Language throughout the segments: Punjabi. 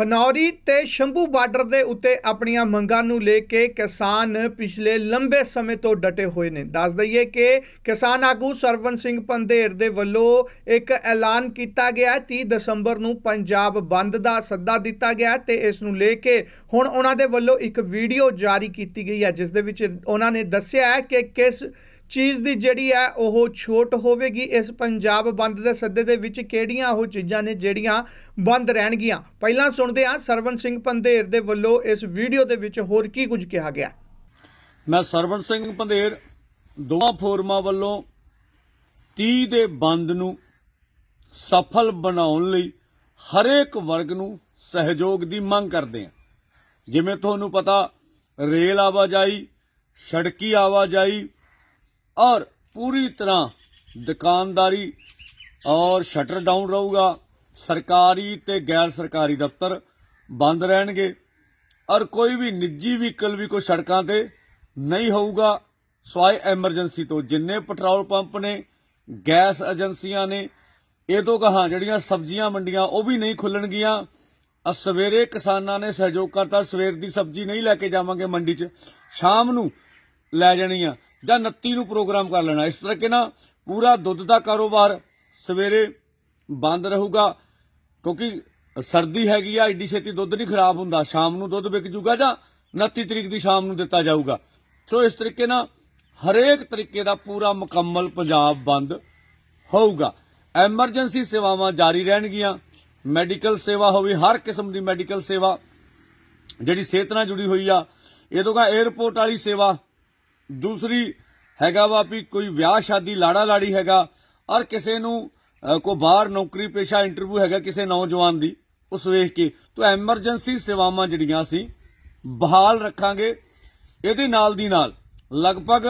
ਖਨੌਰੀ ਤੇ ਸ਼ੰਭੂ ਬਾਰਡਰ ਦੇ ਉੱਤੇ ਆਪਣੀਆਂ ਮੰਗਾਂ ਨੂੰ ਲੈ ਕੇ ਕਿਸਾਨ ਪਿਛਲੇ ਲੰਬੇ ਸਮੇਂ ਤੋਂ ਡਟੇ ਹੋਏ ਨੇ ਦੱਸ ਦਈਏ ਕਿ ਕਿਸਾਨ ਆਗੂ ਸਰਵਨ ਸਿੰਘ ਪੰਧੇਰ ਦੇ ਵੱਲੋਂ ਇੱਕ ਐਲਾਨ ਕੀਤਾ ਗਿਆ ਹੈ। 30 ਦਸੰਬਰ ਨੂੰ ਪੰਜਾਬ ਬੰਦ ਦਾ ਸੱਦਾ ਦਿੱਤਾ ਗਿਆ ਹੈ ਤੇ ਇਸ ਨੂੰ ਲੈ ਕੇ ਹੁਣ ਉਹਨਾਂ ਦੇ ਵੱਲੋਂ ਇੱਕ ਵੀਡੀਓ ਜਾਰੀ ਕੀਤੀ ਗਈ ਹੈ, ਜਿਸ ਦੇ ਵਿੱਚ ਉਹਨਾਂ ਨੇ ਦੱਸਿਆ ਹੈ ਕਿ ਕਿਸ ਚੀਜ਼ ਦੀ ਜਿਹੜੀ ਹੈ ਉਹ ਛੋਟ ਹੋਵੇਗੀ। ਇਸ ਪੰਜਾਬ ਬੰਦ ਦੇ ਸੱਦੇ ਦੇ ਵਿੱਚ ਕਿਹੜੀਆਂ ਉਹ ਚੀਜ਼ਾਂ ਨੇ ਜਿਹੜੀਆਂ ਬੰਦ ਰਹਿਣਗੀਆਂ? ਪਹਿਲਾਂ ਸੁਣਦੇ ਹਾਂ ਸਰਵਨ ਸਿੰਘ ਪੰਧੇਰ ਦੇ ਵੱਲੋਂ ਇਸ ਵੀਡੀਓ ਦੇ ਵਿੱਚ ਹੋਰ ਕੀ ਕੁਝ ਕਿਹਾ ਗਿਆ। ਮੈਂ ਸਰਵਨ ਸਿੰਘ ਪੰਧੇਰ, ਦੋਵਾਂ ਫੋਰਮਾਂ ਵੱਲੋਂ 30 ਦੇ ਬੰਦ ਨੂੰ ਸਫਲ ਬਣਾਉਣ ਲਈ ਹਰੇਕ ਵਰਗ ਨੂੰ ਸਹਿਯੋਗ ਦੀ ਮੰਗ ਕਰਦੇ ਹਾਂ। ਜਿਵੇਂ ਤੁਹਾਨੂੰ ਪਤਾ, ਰੇਲ ਆਵਾਜਾਈ, ਸੜਕੀ ਆਵਾਜਾਈ ਔਰ ਪੂਰੀ ਤਰ੍ਹਾਂ ਦੁਕਾਨਦਾਰੀ ਔਰ ਸ਼ਟਰ ਡਾਊਨ ਰਹੂਗਾ। ਸਰਕਾਰੀ ਤੇ ਗੈਰ ਸਰਕਾਰੀ ਦਫ਼ਤਰ ਬੰਦ ਰਹਿਣਗੇ ਔਰ ਕੋਈ ਵੀ ਨਿੱਜੀ ਵਹੀਕਲ ਵੀ ਕੋਈ ਸੜਕਾਂ ਤੇ ਨਹੀਂ ਹੋਊਗਾ। ਸਵਾਏ ਐਮਰਜੈਂਸੀ ਤੋਂ ਜਿੰਨੇ ਪੈਟਰੋਲ ਪੰਪ ਨੇ, ਗੈਸ ਏਜੰਸੀਆਂ ਨੇ ਇਹ ਤੋਂ ਕਹਾ ਜਿਹੜੀਆਂ ਸਬਜ਼ੀਆਂ ਮੰਡੀਆਂ ਉਹ ਵੀ ਨਹੀਂ ਖੁੱਲਣਗੀਆਂ। ਅ ਸਵੇਰੇ ਕਿਸਾਨਾਂ ਨੇ ਸਹਿਯੋਗ ਕਰਤਾ, ਸਵੇਰ ਦੀ ਸਬਜ਼ੀ ਨਹੀਂ ਲੈ ਕੇ ਜਾਵਾਂਗੇ ਮੰਡੀ 'ਚ, ਸ਼ਾਮ ਨੂੰ ਲੈ ਜਾਣੀ ਆ। ਜਾਂ 29 ਨੂੰ ਪ੍ਰੋਗਰਾਮ ਕਰ ਲੈਣਾ। ਇਸ ਤਰੀਕੇ ਨਾਲ ਪੂਰਾ ਦੁੱਧ ਦਾ ਕਾਰੋਬਾਰ ਸਵੇਰੇ ਬੰਦ ਰਹੂਗਾ, ਕਿਉਂਕਿ ਸਰਦੀ ਹੈਗੀ ਆ, ਏਡੀ ਛੇਤੀ ਦੁੱਧ ਨਹੀਂ ਖਰਾਬ ਹੁੰਦਾ। ਸ਼ਾਮ ਨੂੰ ਦੁੱਧ ਵਿਕ ਜੂਗਾ ਜਾਂ 29 ਤਰੀਕ ਦੀ ਸ਼ਾਮ ਨੂੰ ਦਿੱਤਾ ਜਾਊਗਾ। ਸੋ ਇਸ ਤਰੀਕੇ ਨਾਲ ਹਰੇਕ ਤਰੀਕੇ ਦਾ ਪੂਰਾ ਮੁਕੰਮਲ ਪੰਜਾਬ ਬੰਦ ਹੋਊਗਾ। ਐਮਰਜੈਂਸੀ ਸੇਵਾਵਾਂ ਜਾਰੀ ਰਹਿਣਗੀਆਂ। ਮੈਡੀਕਲ ਸੇਵਾ ਹੋਵੇ, ਹਰ ਕਿਸਮ ਦੀ ਮੈਡੀਕਲ ਸੇਵਾ ਜਿਹੜੀ ਸਿਹਤ ਨਾਲ ਜੁੜੀ ਹੋਈ ਆ, ਇਹ ਤੋਂ ਕਾ 에어ਪੋਰਟ ਵਾਲੀ ਸੇਵਾ ਦੂਸਰੀ ਹੈਗਾ ਵਾ ਵੀ ਕੋਈ ਵਿਆਹ ਸ਼ਾਦੀ ਲਾੜਾ ਲਾੜੀ ਹੈਗਾ ਔਰ ਕਿਸੇ ਨੂੰ ਅ, ਕੋਈ ਬਾਹਰ ਨੌਕਰੀ ਪੇਸ਼ਾ ਇੰਟਰਵਿਊ ਹੈਗਾ ਕਿਸੇ ਨੌਜਵਾਨ ਦੀ ਉਸ ਵੇਖ ਕੇ ਤਾਂ ਐਮਰਜੈਂਸੀ ਸੇਵਾਵਾਂ ਜਿਹੜੀਆਂ ਸੀ ਬਹਾਲ ਰੱਖਾਂਗੇ। ਇਹਦੇ ਨਾਲ ਦੀ ਨਾਲ ਲਗਭਗ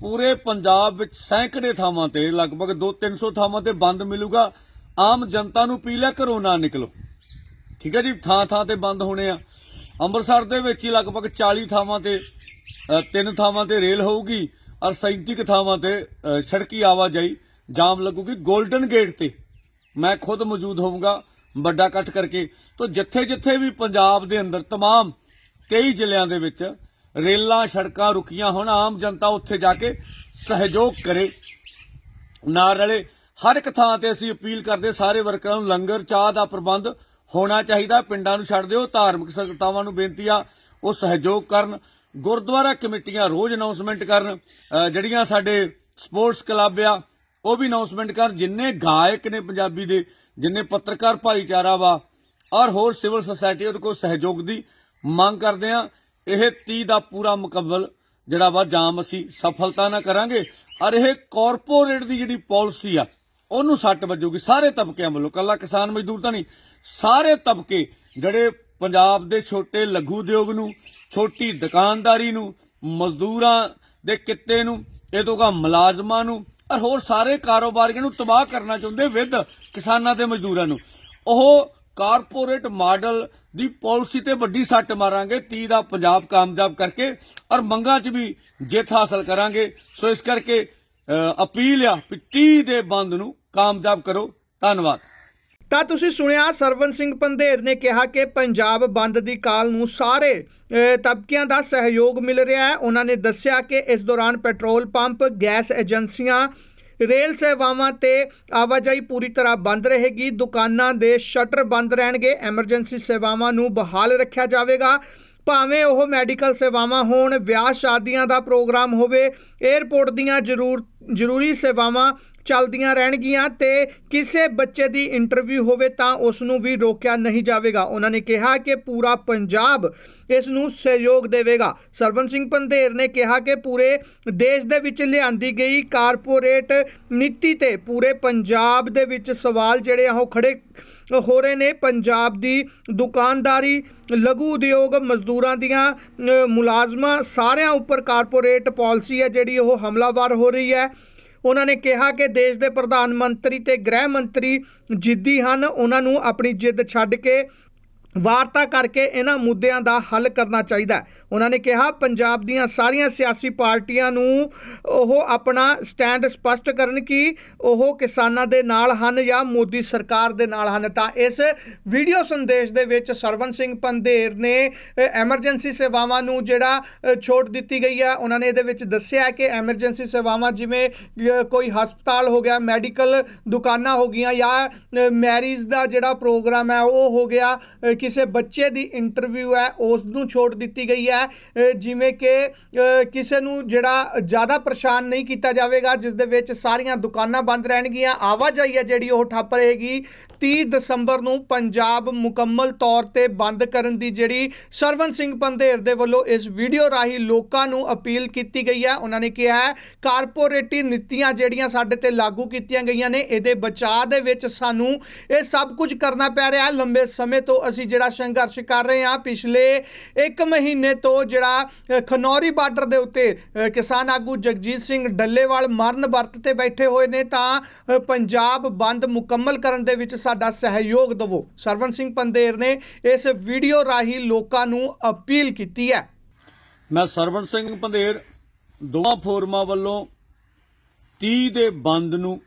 ਪੂਰੇ ਪੰਜਾਬ ਵਿੱਚ ਸੈਂਕੜੇ ਥਾਵਾਂ ਤੇ ਲਗਭਗ 2-300 ਥਾਵਾਂ ਤੇ ਬੰਦ ਮਿਲੂਗਾ। ਆਮ ਜਨਤਾ ਨੂੰ ਪੀ ਲਿਆ ਘਰੋਂ ਨਾ ਨਿਕਲੋ। ਠੀਕ ਹੈ ਜੀ? ਥਾਂ ਥਾਂ ਤੇ ਬੰਦ ਹੋਣੇ ਆ। ਅੰਮ੍ਰਿਤਸਰ ਦੇ ਵਿੱਚ ਹੀ ਲਗਭਗ 40 ਥਾਵਾਂ ਤੇ ਤਿੰਨ ਥਾਵਾਂ ਤੇ ਰੇਲ ਹੋਊਗੀ ਔਰ 37 ਥਾਵਾਂ ਤੇ ਸੜਕੀ ਆਵਾਜਾਈ ਜਾਮ ਲੱਗੂਗੀ 골ਡਨ ਗੇਟ ਤੇ। ਮੈਂ ਖੁਦ ਮੌਜੂਦ ਹੋਊਂਗਾ ਵੱਡਾ ਇਕੱਠ ਕਰਕੇ। ਤੋਂ ਜਿੱਥੇ-ਜਿੱਥੇ ਵੀ ਪੰਜਾਬ ਦੇ ਅੰਦਰ ਤਮਾਮ ਕਈ ਜ਼ਿਲ੍ਹਿਆਂ ਦੇ ਵਿੱਚ ਰੇਲਾਂ, ਸੜਕਾਂ ਰੁਕੀਆਂ ਹੋਣ, ਆਮ ਜਨਤਾ ਉੱਥੇ ਜਾ ਕੇ ਸਹਿਯੋਗ ਕਰੇ। ਨਾਲ ਰਲੇ ਹਰ ਇੱਕ ਥਾਂ ਤੇ ਅਸੀਂ ਅਪੀਲ ਕਰਦੇ ਸਾਰੇ ਵਰਕਰਾਂ ਨੂੰ ਲੰਗਰ, ਚਾਹ ਦਾ ਪ੍ਰਬੰਧ ਹੋਣਾ ਚਾਹੀਦਾ। ਪਿੰਡਾਂ ਨੂੰ ਛੱਡ ਦਿਓ, ਧਾਰਮਿਕ ਸੰਸਥਾਵਾਂ ਨੂੰ ਬੇਨਤੀ ਆ, ਉਹ ਸਹਿਯੋਗ ਕਰਨ। ਗੁਰਦੁਆਰਾ ਕਮੇਟੀਆਂ ਰੋਜ਼ ਅਨਾਉਂਸਮੈਂਟ ਕਰਨ ਜਿਹੜੀਆਂ ਸਾਡੇ ਸਪੋਰਟਸ ਕਲੱਬ ਆ, ਉਹ ਵੀ ਅਨਾਉਂਸਮੈਂਟ ਕਰਨ ਜਿੰਨੇ ਗਾਇਕ ਨੇ ਪੰਜਾਬੀ ਦੇ, ਜਿੰਨੇ ਪੱਤਰਕਾਰ ਭਾਈਚਾਰਾ ਵਾ, ਔਰ ਹੋਰ ਸਿਵਲ ਸੁਸਾਇਟੀ ਉਹਦੇ ਕੋਲ ਸਹਿਯੋਗ ਦੀ ਮੰਗ ਕਰਦੇ ਆ, ਇਹ 30 ਦਾ ਪੂਰਾ ਮੁਕੰਮਲ ਜਿਹੜਾ ਵਾ ਜਾਮ ਅਸੀਂ ਸਫਲਤਾ ਨਾਲ ਕਰਾਂਗੇ, ਔਰ ਇਹ ਕਾਰਪੋਰੇਟ ਦੀ ਜਿਹੜੀ ਪਾਲਿਸੀ ਆ, ਉਹਨੂੰ ਸੱਟ ਵੱਜੂਗੀ, ਸਾਰੇ ਤਬਕਿਆਂ ਵੱਲੋਂ, ਕੱਲਾ ਕਿਸਾਨ ਮਜ਼ਦੂਰ ਤਾਂ ਨਹੀਂ, ਸਾਰੇ ਤਬਕੇ ਜਿਹੜੇ ਪੰਜਾਬ ਦੇ ਛੋਟੇ ਲਘੂ ਉਦਯੋਗ ਨੂੰ, ਛੋਟੀ ਦੁਕਾਨਦਾਰੀ ਨੂੰ, ਮਜ਼ਦੂਰਾਂ ਦੇ ਕਿੱਤੇ ਨੂੰ, ਇਹ ਤੋਂ ਕਾ ਮੁਲਾਜ਼ਮਾਂ ਨੂੰ ਔਰ ਹੋਰ ਸਾਰੇ ਕਾਰੋਬਾਰੀਆਂ ਨੂੰ ਤਬਾਹ ਕਰਨਾ ਚਾਹੁੰਦੇ ਵਿਦ ਕਿਸਾਨਾਂ ਤੇ ਮਜ਼ਦੂਰਾਂ ਨੂੰ। ਉਹ ਕਾਰਪੋਰੇਟ ਮਾਡਲ ਦੀ ਪਾਲਿਸੀ ਤੇ ਵੱਡੀ ਸੱਟ ਮਾਰਾਂਗੇ 30 ਦਾ ਪੰਜਾਬ ਕਾਮਯਾਬ ਕਰਕੇ ਔਰ ਮੰਗਾਂ 'ਚ ਵੀ ਜਿੱਤ ਹਾਸਲ ਕਰਾਂਗੇ। ਸੋ ਇਸ ਕਰਕੇ ਅਪੀਲ ਆ ਵੀ 30 ਦੇ ਬੰਦ ਨੂੰ ਕਾਮਯਾਬ ਕਰੋ। ਧੰਨਵਾਦ। ਤਾਂ ਤੁਸੀਂ ਸੁਣਿਆ ਸਰਵਨ ਸਿੰਘ ਪੰਧੇਰ ਨੇ ਕਿਹਾ ਕਿ ਪੰਜਾਬ ਬੰਦ ਦੀ ਕਾਲ ਨੂੰ ਸਾਰੇ ਤਬਕਿਆਂ ਦਾ ਸਹਿਯੋਗ ਮਿਲ ਰਿਹਾ ਹੈ। ਉਹਨਾਂ ਨੇ ਦੱਸਿਆ ਕਿ ਇਸ ਦੌਰਾਨ ਪੈਟਰੋਲ ਪੰਪ, ਗੈਸ ਏਜੰਸੀਆਂ, ਰੇਲ ਸੇਵਾਵਾਂ ਤੇ ਆਵਾਜਾਈ ਪੂਰੀ ਤਰ੍ਹਾਂ ਬੰਦ ਰਹੇਗੀ। ਦੁਕਾਨਾਂ ਦੇ ਸ਼ਟਰ ਬੰਦ ਰਹਿਣਗੇ। ਐਮਰਜੈਂਸੀ ਸੇਵਾਵਾਂ ਨੂੰ ਬਹਾਲ ਰੱਖਿਆ ਜਾਵੇਗਾ। ਭਾਵੇਂ ਉਹ ਮੈਡੀਕਲ ਸੇਵਾਵਾਂ ਹੋਣ, ਵਿਆਹ ਸ਼ਾਦੀਆਂ ਦਾ ਪ੍ਰੋਗਰਾਮ ਹੋਵੇ 에ਅਰਪੋਰਟ ਦੀਆਂ ਜ਼ਰੂਰ, ਜ਼ਰੂਰੀ ਸੇਵਾਵਾਂ ਚੱਲਦੀਆਂ ਰਹਿਣਗੀਆਂ ਤੇ ਕਿਸੇ ਬੱਚੇ ਦੀ ਇੰਟਰਵਿਊ ਹੋਵੇ ਤਾਂ ਉਸ ਨੂੰ ਵੀ ਰੋਕਿਆ ਨਹੀਂ ਜਾਵੇਗਾ। ਉਹਨਾਂ ਨੇ ਕਿਹਾ ਕਿ ਪੂਰਾ ਪੰਜਾਬ ਇਸ ਨੂੰ ਸਹਿਯੋਗ ਦੇਵੇਗਾ। ਸਰਵਨ ਸਿੰਘ ਪੰਧੇਰ ਨੇ ਕਿਹਾ ਕਿ ਪੂਰੇ ਦੇਸ਼ ਦੇ ਵਿੱਚ ਲਿਆਂਦੀ ਗਈ ਕਾਰਪੋਰੇਟ ਨੀਤੀ ਤੇ ਪੂਰੇ ਪੰਜਾਬ ਦੇ ਵਿੱਚ ਸਵਾਲ ਜਿਹੜੇ ਆ ਉਹ ਖੜੇ ਹੋ ਰਹੇ ਨੇ। ਪੰਜਾਬ ਦੀ ਦੁਕਾਨਦਾਰੀ, ਲਘੂ ਉਦਯੋਗ, ਮਜ਼ਦੂਰਾਂ ਦੀਆਂ ਮੁਲਾਜ਼ਮਾਂ ਸਾਰਿਆਂ ਉੱਪਰ ਕਾਰਪੋਰੇਟ ਪਾਲਿਸੀ ਹੈ ਜਿਹੜੀ ਉਹ ਹਮਲਾਵਰ ਹੋ ਰਹੀ ਹੈ। ਉਹਨਾਂ ਨੇ ਕਿਹਾ ਕਿ ਦੇਸ਼ ਦੇ ਪ੍ਰਧਾਨ ਮੰਤਰੀ ਤੇ ਗ੍ਰਹਿ ਮੰਤਰੀ ਜਿੱਦੀ ਹਨ, ਉਹਨਾਂ ਨੂੰ ਆਪਣੀ ਜਿੱਦ ਛੱਡ ਕੇ ਵਾਰਤਾ ਕਰਕੇ ਇਹਨਾਂ ਮੁੱਦਿਆਂ ਦਾ ਹੱਲ ਕਰਨਾ ਚਾਹੀਦਾ ਹੈ। ਉਹਨਾਂ ਨੇ ਕਿਹਾ, ਪੰਜਾਬ ਦੀਆਂ ਸਾਰੀਆਂ ਸਿਆਸੀ ਪਾਰਟੀਆਂ ਨੂੰ ਉਹ ਆਪਣਾ ਸਟੈਂਡ ਸਪਸ਼ਟ ਕਰਨ ਕਿ ਉਹ ਕਿਸਾਨਾਂ ਦੇ ਨਾਲ ਹਨ ਜਾਂ ਮੋਦੀ ਸਰਕਾਰ ਦੇ ਨਾਲ ਹਨ। ਤਾਂ ਇਸ ਵੀਡੀਓ ਸੰਦੇਸ਼ ਦੇ ਵਿੱਚ ਸਰਵਨ ਸਿੰਘ ਪੰਧੇਰ ਨੇ ਐਮਰਜੈਂਸੀ ਸੇਵਾਵਾਂ ਨੂੰ ਜਿਹੜਾ ਛੋਟ ਦਿੱਤੀ ਗਈ ਹੈ, ਉਹਨਾਂ ਨੇ ਇਹਦੇ ਵਿੱਚ ਦੱਸਿਆ ਕਿ ਐਮਰਜੈਂਸੀ ਸੇਵਾਵਾਂ ਜਿਵੇਂ ਕੋਈ ਹਸਪਤਾਲ ਹੋ ਗਿਆ, ਮੈਡੀਕਲ ਦੁਕਾਨਾਂ ਹੋ ਗਈਆਂ ਜਾਂ ਮੈਰਿਜ ਦਾ ਜਿਹੜਾ ਪ੍ਰੋਗਰਾਮ ਹੈ, ਉਹ ਹੋ ਗਿਆ ਕਿਸੇ ਬੱਚੇ ਦੀ ਇੰਟਰਵਿਊ ਹੈ, ਉਸ ਨੂੰ ਛੋਟ ਦਿੱਤੀ ਗਈ ਹੈ। ਅ, ਜਿਵੇਂ ਕਿ ਕਿਸੇ ਨੂੰ ਜਿਹੜਾ ਜ਼ਿਆਦਾ ਪਰੇਸ਼ਾਨ ਨਹੀਂ ਕੀਤਾ ਜਾਵੇਗਾ ਜਿਸ ਦੇ ਵਿੱਚ ਸਾਰੀਆਂ ਦੁਕਾਨਾਂ ਬੰਦ ਰਹਿਣਗੀਆਂ ਆਵਾਜਾਈ ਹੈ ਜਿਹੜੀ ਉਹ ਠੱਪ ਰਹੇਗੀ। 30 ਦਸੰਬਰ ਨੂੰ ਪੰਜਾਬ ਮੁਕੰਮਲ ਤੌਰ ਤੇ ਬੰਦ ਕਰਨ ਦੀ ਜਿਹੜੀ ਸਰਵਨ ਸਿੰਘ ਪੰਧੇਰ ਦੇ ਵੱਲੋਂ ਇਸ ਵੀਡੀਓ ਰਾਹੀਂ ਲੋਕਾਂ ਨੂੰ ਅਪੀਲ ਕੀਤੀ ਗਈ ਹੈ। ਉਹਨਾਂ ਨੇ ਕਿਹਾ ਹੈ, ਕਾਰਪੋਰੇਟੀ ਨੀਤੀਆਂ ਜਿਹੜੀਆਂ ਸਾਡੇ ਤੇ ਲਾਗੂ ਕੀਤੀਆਂ ਗਈਆਂ ਨੇ, ਇਹਦੇ ਬਚਾਅ ਦੇ ਵਿੱਚ ਸਾਨੂੰ ਇਹ ਸਭ ਕੁਝ ਕਰਨਾ ਪੈ ਰਿਹਾ ਹੈ। ਲੰਬੇ ਸਮੇਂ ਤੋਂ ਅਸੀਂ ਜਿਹੜਾ ਸੰਘਰਸ਼ ਕਰ ਰਹੇ ਹਾਂ, ਪਿਛਲੇ 1 ਮਹੀਨੇ ਤੋਂ ਜਿਹੜਾ ਖਨੌਰੀ ਬਾਰਡਰ ਦੇ ਉੱਤੇ ਕਿਸਾਨ ਆਗੂ ਜਗਜੀਤ ਸਿੰਘ ਡੱਲੇਵਾਲ ਮਰਨ ਵਰਤ ਤੇ ਬੈਠੇ ਹੋਏ ਨੇ ਤਾਂ ਪੰਜਾਬ ਬੰਦ ਮੁਕੰਮਲ ਕਰਨ ਦੇ ਵਿੱਚ ਸਾਡਾ ਸਹਿਯੋਗ ਦਿਵੋ। ਸਰਵਨ ਸਿੰਘ ਪੰਦੇਰ ਨੇ ਇਸ ਵੀਡੀਓ ਰਾਹੀਂ ਲੋਕਾਂ ਨੂੰ ਅਪੀਲ ਕੀਤੀ ਹੈ। ਮੈਂ ਸਰਵਣ ਸਿੰਘ ਪੰਧੇਰ ਦੋਵਾਂ ਫੋਰਮਾਂ ਵੱਲੋਂ 30 ਦੇ ਬੰਦ ਨੂੰ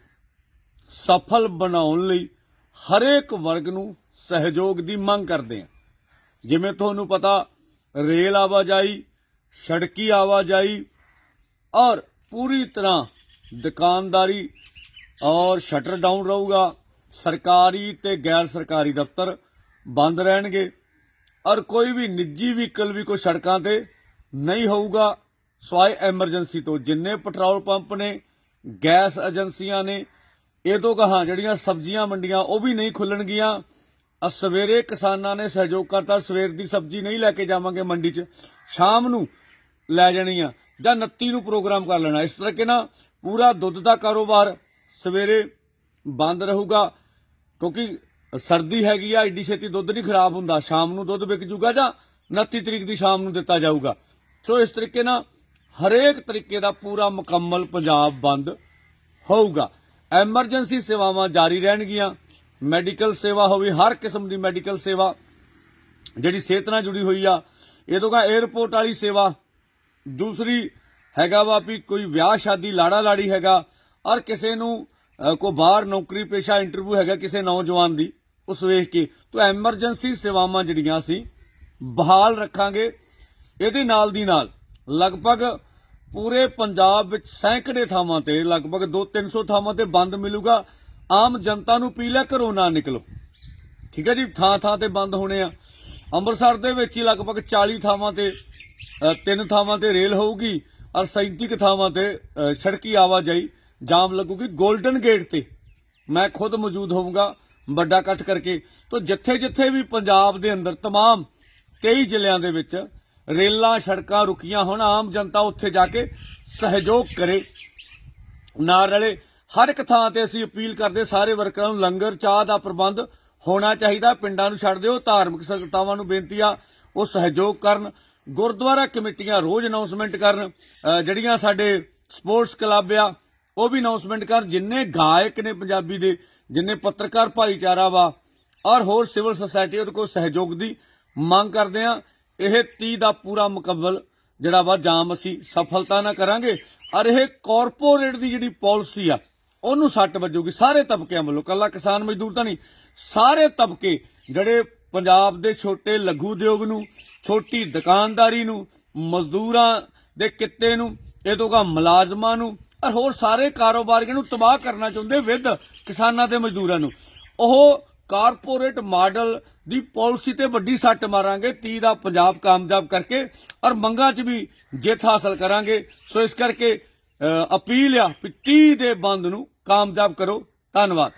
ਸਫਲ ਬਣਾਉਣ ਲਈ ਹਰੇਕ ਵਰਗ ਨੂੰ ਸਹਿਯੋਗ ਦੀ ਮੰਗ ਕਰਦੇ ਹਾਂ। ਜਿਵੇਂ ਤੁਹਾਨੂੰ ਪਤਾ, ਰੇਲ ਆਵਾਜਾਈ, ਸੜਕੀ ਆਵਾਜਾਈ ਔਰ ਪੂਰੀ ਤਰ੍ਹਾਂ ਦੁਕਾਨਦਾਰੀ ਔਰ ਸ਼ਟਰ ਡਾਊਨ ਰਹੂਗਾ। ਸਰਕਾਰੀ ਤੇ ਗੈਰ ਸਰਕਾਰੀ ਦਫ਼ਤਰ ਬੰਦ ਰਹਿਣਗੇ। ਔਰ ਕੋਈ ਵੀ ਨਿੱਜੀ ਵਹੀਕਲ ਵੀ ਕੋਈ ਸੜਕਾਂ ਤੇ ਨਹੀਂ ਹੋਊਗਾ, ਸਵਾਏ ਐਮਰਜੈਂਸੀ ਤੋਂ। ਜਿੰਨੇ ਪੈਟਰੋਲ ਪੰਪ ਨੇ, ਗੈਸ ਏਜੰਸੀਆਂ ਨੇ, ਇਹ ਤੋਂ ਕਹਾ ਜਿਹੜੀਆਂ ਸਬਜ਼ੀਆਂ ਮੰਡੀਆਂ ਉਹ ਵੀ ਨਹੀਂ ਖੁੱਲਣਗੀਆਂ। ਅ ਸਵੇਰੇ ਕਿਸਾਨਾਂ ਨੇ ਸਹਿਯੋਗ ਕਰਤਾ, ਸਵੇਰ ਦੀ ਸਬਜ਼ੀ ਨਹੀਂ ਲੈ ਕੇ ਜਾਵਾਂਗੇ ਮੰਡੀ 'ਚ, ਸ਼ਾਮ ਨੂੰ ਲੈ ਜਾਣੀ ਆ ਜਾਂ 29 ਨੂੰ ਪ੍ਰੋਗਰਾਮ ਕਰ ਲੈਣਾ। ਇਸ ਤਰ੍ਹਾਂ ਕਿ ਨਾ ਪੂਰਾ ਦੁੱਧ ਦਾ ਕਾਰੋਬਾਰ ਸਵੇਰੇ ਬੰਦ ਰਹੂਗਾ, ਕਿਉਂਕਿ ਸਰਦੀ ਹੈਗੀ ਆ ਐਡੀ ਛੇਤੀ ਦੁੱਧ ਨਹੀਂ ਖਰਾਬ ਹੁੰਦਾ। ਸ਼ਾਮ ਨੂੰ ਦੁੱਧ ਵਿਕ ਜੂਗਾ ਜਾਂ 29 ਤਰੀਕ ਦੀ ਸ਼ਾਮ ਨੂੰ ਦਿੱਤਾ ਜਾਊਗਾ। ਸੋ ਇਸ ਤਰੀਕੇ ਨਾਲ ਹਰੇਕ ਤਰੀਕੇ ਦਾ ਪੂਰਾ ਮੁਕੰਮਲ ਪੰਜਾਬ ਬੰਦ ਹੋਊਗਾ। ਐਮਰਜੈਂਸੀ ਸੇਵਾਵਾਂ ਜਾਰੀ ਰਹਿਣਗੀਆਂ। ਮੈਡੀਕਲ ਸੇਵਾ ਹੋਵੇ, ਹਰ ਕਿਸਮ ਦੀ ਮੈਡੀਕਲ ਸੇਵਾ ਜਿਹੜੀ ਸਿਹਤ ਨਾਲ ਜੁੜੀ ਹੋਈ ਆ, ਇਹ ਤੋਂ ਕਾ 에어ਪੋਰਟ ਵਾਲੀ ਸੇਵਾ। ਦੂਸਰੀ ਹੈਗਾ ਵਾ ਵੀ ਕੋਈ ਵਿਆਹ ਸ਼ਾਦੀ ਲਾੜਾ ਲਾੜੀ ਹੈਗਾ ਔਰ ਕਿਸੇ ਨੂੰ ਅ, ਕੋਈ ਬਾਹਰ ਨੌਕਰੀ ਪੇਸ਼ਾ ਇੰਟਰਵਿਊ ਹੈਗਾ ਕਿਸੇ ਨੌਜਵਾਨ ਦੀ ਉਸ ਵੇਖ ਕੇ। ਤਾਂ ਐਮਰਜੈਂਸੀ ਸੇਵਾਵਾਂ ਜਿਹੜੀਆਂ ਸੀ ਬਹਾਲ ਰੱਖਾਂਗੇ। ਇਹਦੇ ਨਾਲ ਦੀ ਨਾਲ ਲਗਭਗ ਪੂਰੇ ਪੰਜਾਬ ਵਿੱਚ ਸੈਂਕੜੇ ਥਾਵਾਂ ਤੇ ਲਗਭਗ 2-300 ਥਾਵਾਂ ਤੇ ਬੰਦ ਮਿਲੂਗਾ। ਆਮ ਜਨਤਾ ਨੂੰ ਪੀਲਾ ਘਰੋਂ ਨਾ ਨਿਕਲੋ। ਠੀਕ ਹੈ ਜੀ ਥਾਂ ਥਾਂ ਤੇ ਬੰਦ ਹੋਣੇ ਆ। ਅੰਮ੍ਰਿਤਸਰ ਦੇ ਵਿੱਚ ਹੀ ਲਗਭਗ 40 ਥਾਵਾਂ ਤੇ ਤਿੰਨ ਥਾਵਾਂ ਤੇ ਰੇਲ ਹੋਊਗੀ ਔਰ 37 ਕੁ ਥਾਵਾਂ ਤੇ ਸੜਕੀ ਆਵਾਜਾਈ। ਜਾਮ ਲੱਗੂਗੀ 골ਡਨ ਗੇਟ ਤੇ। ਮੈਂ ਖੁਦ ਮੌਜੂਦ ਹੋਵਾਂਗਾ ਵੱਡਾ ਇਕੱਠ ਕਰਕੇ। ਤੋਂ ਜਿੱਥੇ-ਜਿੱਥੇ ਵੀ ਪੰਜਾਬ ਦੇ ਅੰਦਰ ਤਮਾਮ ਕਈ ਜ਼ਿਲ੍ਹਿਆਂ ਦੇ ਵਿੱਚ ਰੇਲਾਂ, ਸੜਕਾਂ ਰੁਕੀਆਂ ਹੋਣ, ਆਮ ਜਨਤਾ ਉੱਥੇ ਜਾ ਕੇ ਸਹਿਯੋਗ ਕਰੇ। ਨਾਲ ਰਲੇ ਹਰ ਇੱਕ ਥਾਂ ਤੇ ਅਸੀਂ ਅਪੀਲ ਕਰਦੇ ਸਾਰੇ ਵਰਕਰਾਂ ਨੂੰ ਲੰਗਰ, ਚਾਹ ਦਾ ਪ੍ਰਬੰਧ ਹੋਣਾ ਚਾਹੀਦਾ। ਪਿੰਡਾਂ ਨੂੰ ਛੱਡ ਦਿਓ, ਧਾਰਮਿਕ ਸੰਗਤਾਵਾਂ ਨੂੰ ਬੇਨਤੀ ਆ, ਉਹ ਸਹਿਯੋਗ ਕਰਨ। ਗੁਰਦੁਆਰਾ ਕਮੇਟੀਆਂ ਰੋਜ਼ ਅਨਾਉਂਸਮੈਂਟ ਕਰਨ। ਜਿਹੜੀਆਂ ਸਾਡੇ ਸਪੋਰਟਸ ਕਲੱਬ ਆ ਉਹ ਵੀ ਅਨਾਉਂਸਮੈਂਟ ਕਰ, ਜਿੰਨੇ ਗਾਇਕ ਨੇ ਪੰਜਾਬੀ ਦੇ, ਜਿੰਨੇ ਪੱਤਰਕਾਰ ਭਾਈਚਾਰਾ ਵਾ, ਔਰ ਹੋਰ ਸਿਵਲ ਸੁਸਾਇਟੀ ਉਹਦੇ ਕੋਲ ਸਹਿਯੋਗ ਦੀ ਮੰਗ ਕਰਦੇ ਆ, ਇਹ 30 ਦਾ ਪੂਰਾ ਮੁਕੰਮਲ ਜਿਹੜਾ ਵਾ ਜਾਮ ਅਸੀਂ ਸਫਲਤਾ ਨਾਲ ਕਰਾਂਗੇ, ਔਰ ਇਹ ਕਾਰਪੋਰੇਟ ਦੀ ਜਿਹੜੀ ਪਾਲਿਸੀ ਆ, ਉਹਨੂੰ ਸੱਟ ਵੱਜੂਗੀ ਸਾਰੇ ਤਬਕਿਆਂ ਵੱਲੋਂ, ਕੱਲਾ ਕਿਸਾਨ ਮਜ਼ਦੂਰ ਤਾਂ ਨਹੀਂ, ਸਾਰੇ ਤਬਕੇ ਜਿਹੜੇ ਪੰਜਾਬ ਦੇ ਛੋਟੇ ਲਘੂ ਉਦਯੋਗ ਨੂੰ, ਛੋਟੀ ਦੁਕਾਨਦਾਰੀ ਨੂੰ, ਮਜ਼ਦੂਰਾਂ ਦੇ ਕਿੱਤੇ ਨੂੰ, ਇਹ ਤੋਂ ਕਾ ਮੁਲਾਜ਼ਮਾਂ ਨੂੰ ਔਰ ਹੋਰ ਸਾਰੇ ਕਾਰੋਬਾਰੀਆਂ ਨੂੰ ਤਬਾਹ ਕਰਨਾ ਚਾਹੁੰਦੇ ਵਿਦ ਕਿਸਾਨਾਂ ਤੇ ਮਜ਼ਦੂਰਾਂ ਨੂੰ। ਉਹ ਕਾਰਪੋਰੇਟ ਮਾਡਲ ਦੀ ਪਾਲਿਸੀ ਤੇ ਵੱਡੀ ਸੱਟ ਮਾਰਾਂਗੇ 30 ਦਾ ਪੰਜਾਬ ਕਾਮਯਾਬ ਕਰਕੇ ਔਰ ਮੰਗਾਂ 'ਚ ਵੀ ਜਿੱਤ ਹਾਸਲ ਕਰਾਂਗੇ। ਸੋ ਇਸ ਕਰਕੇ ਅਪੀਲ ਆ ਵੀ 30 ਦੇ ਬੰਦ ਨੂੰ ਕਾਮਯਾਬ ਕਰੋ। ਧੰਨਵਾਦ।